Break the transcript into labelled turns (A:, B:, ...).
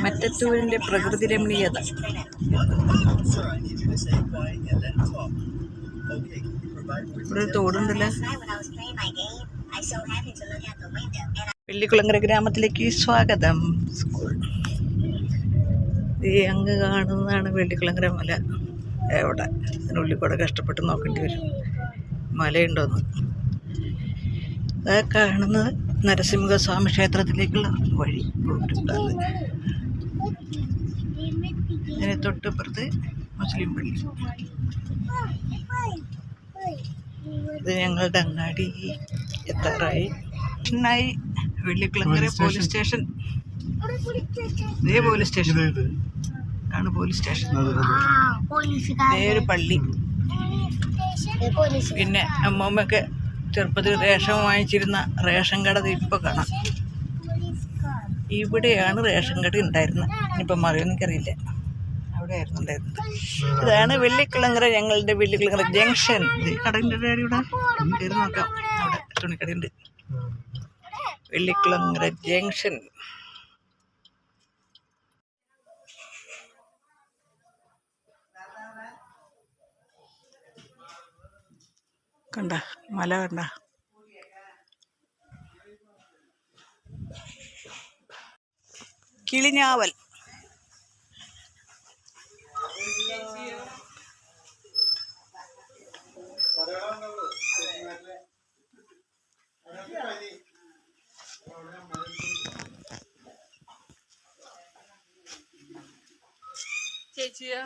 A: മറ്റത്തൂരിന്റെ പ്രകൃതി രമണീയത. ഇവിടെ തോടുണ്ടല്ലോ? പള്ളിക്കുളങ്ങര ഗ്രാമത്തിലേക്ക് സ്വാഗതം. ഈ അങ്ങ് കാണുന്നതാണ് വെള്ളിക്കുളങ്ങര മല. എവിടെ? അതിനുള്ളിൽ കൂടെ കഷ്ടപ്പെട്ട് നോക്കേണ്ടി വരും. മലയുണ്ടോന്ന്. അതാ കാണുന്നത്. നരസിംഹസ്വാമി ക്ഷേത്രത്തിലേക്കുള്ള വഴി ഇതിന് തൊട്ടിപ്പുറത്ത് മുസ്ലിം പള്ളി. ഇത് ഞങ്ങളുടെ അങ്ങാടി എത്താറായി. ായി വെള്ളിക്കുളങ്ങര പോലീസ് സ്റ്റേഷൻ. ഇതേ പോലീസ് സ്റ്റേഷൻ. ആണ് പോലീസ് സ്റ്റേഷൻ. ഇതേ ഒരു പള്ളി. പിന്നെ അമ്മമ്മയൊക്കെ ചെറുപ്പത്തിൽ റേഷൻ വാങ്ങിച്ചിരുന്ന റേഷൻ കട ഇപ്പോൾ കാണാം. ഇവിടെയാണ് റേഷൻ കട ഉണ്ടായിരുന്നത്. ഇനിയിപ്പം മറിയൊന്നും എനിക്കറിയില്ല. അവിടെ ആയിരുന്നു ഉണ്ടായിരുന്നത്. ഇതാണ് വെള്ളിക്കിളങ്ങര ഞങ്ങളുടെ വെള്ളിക്കിളങ്ങര ജംഗ്ഷൻ. കടന്റെ ഡാഡി ഇവിടെ. കയറി നോക്കാം. അവിടെ തുണിക്കടയുണ്ട്. വെള്ളിക്കിളങ്ങര ജംഗ്ഷൻ. കണ്ട മല കണ്ട. കിളിഞ്ഞാവൽ.
B: ചേച്ചിയോ?